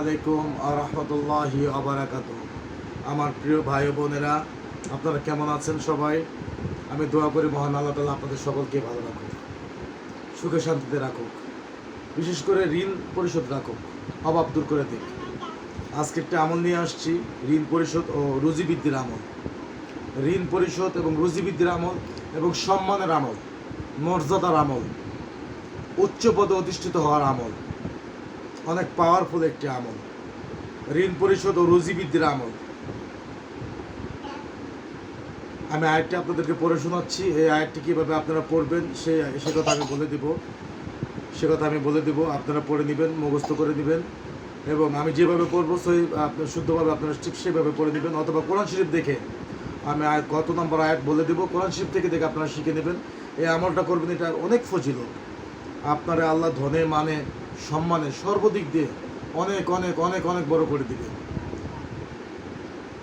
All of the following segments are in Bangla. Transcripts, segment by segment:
আলাইকুম রহমতুল্লাহি আবরাকাত আমার প্রিয় ভাই বোনেরা, আপনারা কেমন আছেন সবাই? আমি দোয়া করি মহান আল্লাহ তালা আপনাদের সকলকে ভালো রাখুক, সুখে শান্তিতে রাখুক, বিশেষ করে ঋণ পরিশোধ রাখুক, অভাব দূর করে দিক। আজকে একটা আমল নিয়ে আসছি, ঋণ পরিশোধ ও রুজি বৃদ্ধির আমল। ঋণ পরিশোধ এবং রুজি বৃদ্ধির আমল এবং সম্মানের আমল, মর্যাদার আমল উচ্চ পদে অধিষ্ঠিত হওয়ার আমল। অনেক পাওয়ারফুল একটি আমল। ঋণ পরিশোধ ও রুজি বৃদ্ধির আমল। আমি আয়াতটি আপনাদেরকে পড়ে শোনাচ্ছি। এই আয়াতটি কীভাবে আপনারা পড়বেন, সে সে কথা আমি বলে দিব। সে কথা আমি বলে দিব, আপনারা পড়ে নেবেন, মুখস্থ করে নেবেন। এবং আমি যেভাবে পড়ব, সেই আপনার শুদ্ধভাবে আপনারা ঠিক সেভাবে পড়ে নেবেন। অথবা কোরআন শরীফ দেখে আমি কত নম্বর আয়াত বলে দেবো, কোরআন শরীফ থেকে দেখে আপনারা শিখে নেবেন। এই আমলটা করবেন এটা অনেক ফজিল আপনারা আল্লাহ ধনে মানে সম্মানে সর্বদিক দিয়ে অনেক অনেক অনেক অনেক বড় করে দিবে।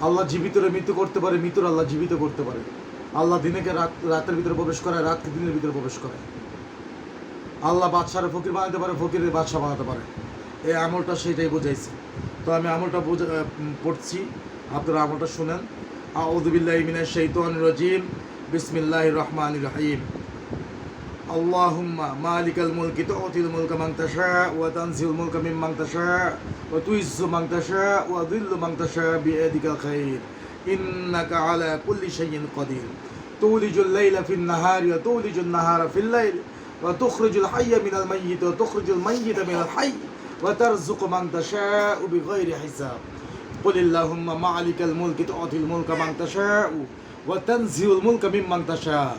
আল্লাহ জীবিতরে মৃত্যু করতে পারে, মৃত্যুর আল্লাহ জীবিত করতে পারে। আল্লাহ দিনেকে রাত, রাতের ভিতরে প্রবেশ করায়, রাতকে দিনের ভিতরে প্রবেশ করে আল্লাহ বাদশারে ফকির বানাতে পারে, ফকিরের বাদশা বানাতে পারে। এই আমলটা সেটাই বোঝাইছে। তো আমি আমলটা পড়ছি। আপনারা আমলটা শুনেন। আউদুবিল্লাহ মিনাশ শাইতানির রাজিম। বিসমিল্লাহির রহমানির রহিম। اللهم مالك الملك تؤتي الملك من تشاء وتنزل الملك ممن تشاء وتعز من تشاء وذل من تشاء بيدك الخير إنك على كل شيء قدير تولج الليل في النهار وتولج النهار في الليل وتخرج الحي من الميت وتخرج الميت من الحي وترزق من تشاء بغير حساب قل اللهم مالك الملك تؤتي الملك من تشاء وتنزل الملك ممن تشاء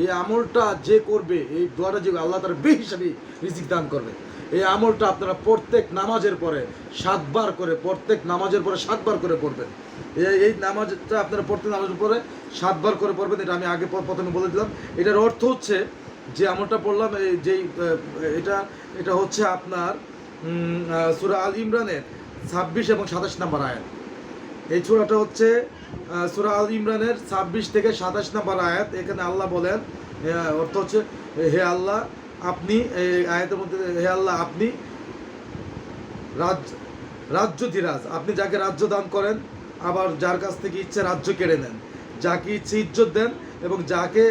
এই আমলটা যে করবে, এই দোয়াটা যে আল্লাহ তার বে হিসাবে রিজিক দান করবে। এই আমলটা আপনারা প্রত্যেক নামাজের পরে সাতবার করে, প্রত্যেক নামাজের পরে সাতবার করে পড়বেন। এই নামাজটা আপনারা প্রত্যেক নামাজের পরে সাতবার করে পড়বেন, এটা আমি আগে প্রথমে বলে দিলাম। এটার অর্থ হচ্ছে, যে আমলটা পড়লাম, এই যেই এটা এটা হচ্ছে আপনার সুরা আল ইমরানের ছাব্বিশ এবং সাতাশ নম্বর আয়াত। এই ছোড়াটা হচ্ছে সূরা আল ইমরানের ছাব্বিশ থেকে সাতাশ নম্বর আয়াত। এখানে আল্লাহ বলেন অর্থ হচ্ছে, হে আল্লাহ, আপনি আয়াতের মধ্যে, হে আল্লাহ, আপনি রাজ্য রাজ্যধিরাজ আপনি যাকে রাজ্য দান করেন, আবার যার কাছ থেকে ইচ্ছে রাজ্য কেড়ে নেন, যাকে ইচ্ছে ইজ্জত দেন এবং যাকে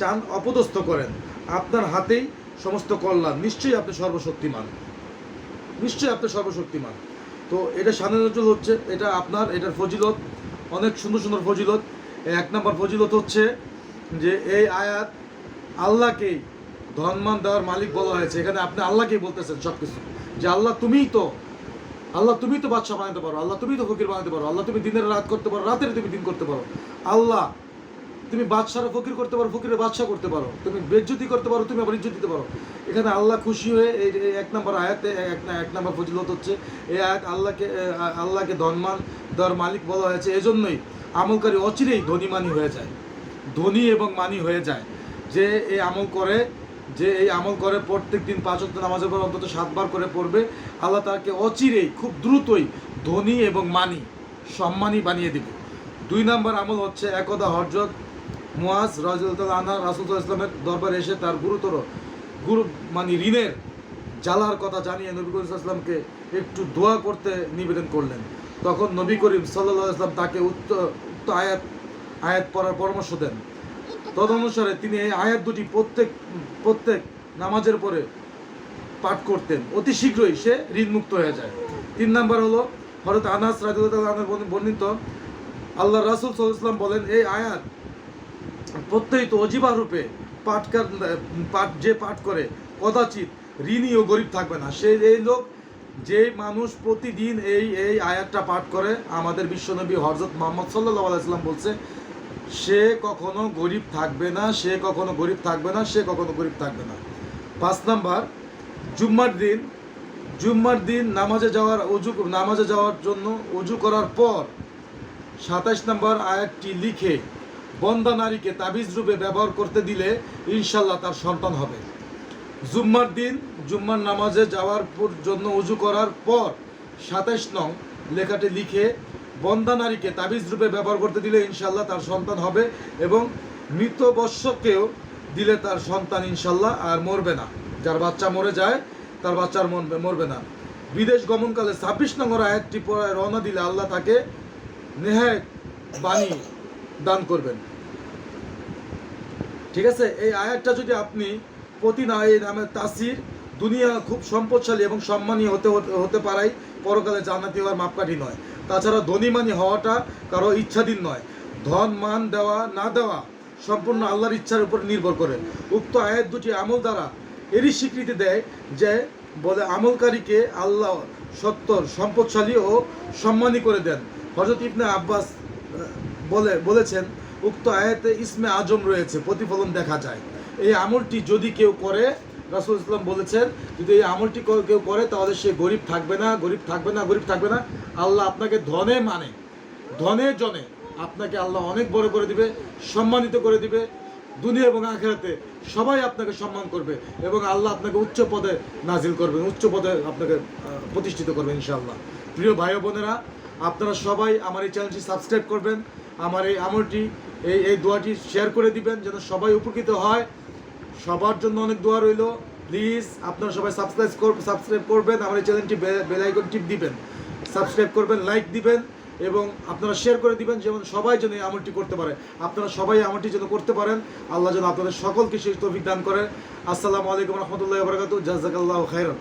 চান অপদস্থ করেন, আপনার হাতেই সমস্ত কল্যাণ। নিশ্চয়ই আপনি সর্বশক্তিমান। নিশ্চয়ই আপনি সর্বশক্তিমান। তো এটা নজরুল হচ্ছে, এটা আপনার, এটার ফজিলত অনেক সুন্দর সুন্দর ফজিলত। এক নম্বর ফজিলত হচ্ছে যে এই আয়াত আল্লাহকে ধনমান দেওয়ার মালিক বলা হয়েছে। এখানে আপনি আল্লাহকেই বলতেছেন সব কিছু যে আল্লাহ তুমিই তো, আল্লাহ তুমি তো বাচ্চা বানাতে পারো, আল্লাহ তুমি তো ফকির বানাতে পারো, আল্লাহ তুমি দিনের রাত করতে পারো, রাতের তুমি দিন করতে পারো। আল্লাহ তুমি বাদশারা ফকির করতে পারো, ফকিরের বাদশাহ করতে পারো। তুমি বেজ্জতি করতে পারো, তুমি আবার ইজ্জত দিতে পারো। এখানে আল্লাহ খুশি হয়ে এই এক নম্বর আয়াতে, এক এক নম্বর ফজিলত হচ্ছে, এই আয়াত আল্লাহকে আল্লাহকে ধনমান দেওয়ার মালিক বলা হয়েছে। এজন্যই আমলকারী অচিরেই ধনী মানি হয়ে যায়। ধনী এবং মানি হয়ে যায়। যে এই আমল করে, যে এই আমল করে প্রত্যেক দিন পাঁচ নামাজের পর অন্তত সাতবার করে পড়বে, আল্লাহ তাকে অচিরেই, খুব দ্রুতই ধনী এবং মানি, সম্মানী বানিয়ে দিবে। দুই নম্বর আমল হচ্ছে একদা হরজত মুয়াজ রাজুল আনা রাসুল ইসলামের দরবারে এসে তার গুরুতর গুরু মানে ঋণের জ্বালার কথা জানিয়ে নবী করিম ইসলামকে একটু দোয়া করতে নিবেদন করলেন। তখন নবী করিম সাল্লাহ ইসলাম তাকে উক্ত উক্ত আয়াত আয়াত পড়ার পরামর্শ দেন। তদনুসারে তিনি এই আয়াত দুটি প্রত্যেক প্রত্যেক নামাজের পরে পাঠ করতেন। অতি শীঘ্রই সে ঋণমুক্ত হয়ে যায়। তিন নাম্বার হলো হরত আনাস রাজুল্লাহ বর্ণিত আল্লাহ রাসুল সাল্লাম বলেন, এই আয়াত প্রত্যয়িত অজিবা রূপে পাঠকার পাঠ, যে পাঠ করে, কদাচিৎ ঋণী ও গরিব থাকবে না। সে, এই লোক যে মানুষ প্রতিদিন এই এই আয়াতটা পাঠ করে, আমাদের বিশ্বনবী হরজত মোহাম্মদ সাল্লাহ আলাইসাল্লাম বলছে, সে কখনো গরিব থাকবে না, সে কখনো গরিব থাকবে না, সে কখনো গরিব থাকবে না। পাঁচ নাম্বার, জুম্মার দিন জুম্মার দিন নামাজে যাওয়ার অজু, নামাজে যাওয়ার জন্য অজু করার পর সাতাশ নম্বর আয়াতটি লিখে বন্দা নারীকে তাবিজ রূপে ব্যবহার করতে দিলে ইনশাল্লাহ তার সন্তান হবে। জুম্মার দিন, জুম্মার নামাজে যাওয়ার জন্য উজু করার পর সাতাইশ নং লেখাটি লিখে বন্দা নারীকে তাবিজ রূপে ব্যবহার করতে দিলে ইনশাল্লাহ তার সন্তান হবে এবং মৃত বৎসকেও দিলে তার সন্তান ইনশাল্লাহ আর মরবে না। যার বাচ্চা মরে যায়, তার বাচ্চা আর মরবে মরবে না। বিদেশ গমনকালে ছাব্বিশ নম্বর আয়াতটি পড়ায় রওনা দিলে আল্লাহ তাকে নেহায় বাণী দান করবেন। ঠিক আছে? এই আয়াতটা যদি আপনি প্রতি না নামে তাসির দুনিয়া খুব সম্পদশালী এবং সম্মানী হতে হতে- পারাই পরকালে জান্নাতি হওয়ার মাপকাঠি নয়। তাছাড়া ধনীমানি হওয়াটা কারও ইচ্ছাধীন নয়। ধন, মান দেওয়া, না দেওয়া সম্পূর্ণ আল্লাহর ইচ্ছার উপর নির্ভর করে। উক্ত আয়াত দুটি আমল দ্বারা এরই স্বীকৃতি দেয় যে, বলে আমলকারীকে আল্লাহ সত্তর, সম্পদশালী ও সম্মানী করে দেন। হজরত ইবনে আব্বাস বলে, বলেছেন, উক্ত আয়াতে ইসমে আজম রয়েছে, প্রতিফলন দেখা যায়। এই আমলটি যদি কেউ করে, রাসুল ইসলাম বলেছেন, যদি এই আমলটি কেউ- করে, তাহলে সে গরিব থাকবে না, গরিব থাকবে না, গরিব থাকবে না। আল্লাহ আপনাকে ধনে মানে ধনে জনে, আপনাকে আল্লাহ অনেক বড় করে দিবে, সম্মানিত করে দিবে। দুনিয়া এবং আখেরাতে সবাই আপনাকে সম্মান করবে এবং আল্লাহ আপনাকে উচ্চ পদে নাজিল করবেন, উচ্চ পদে আপনাকে প্রতিষ্ঠিত করবেন ইনশাআল্লাহ। প্রিয় ভাই বোনেরা, আপনারা সবাই আমার এই চ্যানেলটি সাবস্ক্রাইব করবেন আমার এই আমলটি, এই এই দোয়াটি শেয়ার করে দিবেন যেন সবাই উপকৃত হয়। সবার জন্য অনেক দোয়া রইল। প্লিজ আপনারা সবাই সাবস্ক্রাইব সাবস্ক্রাইব করবেন, আমার এই চ্যানেলটি বেল আইকন টিপ দিবেন। সাবস্ক্রাইব করবেন লাইক দিবেন এবং আপনারা শেয়ার করে দিবেন যেমন সবাই যেন এই আমলটি করতে পারে। আপনারা সবাই আমলটি যেন করতে পারেন। আল্লাহ যেন আপনাদের সকলকে সেই তৌফিক দান করেন আসসালামু আলাইকুম রহমতুল্লাহ বরকাত জাজাকাল্লাহ খাইরান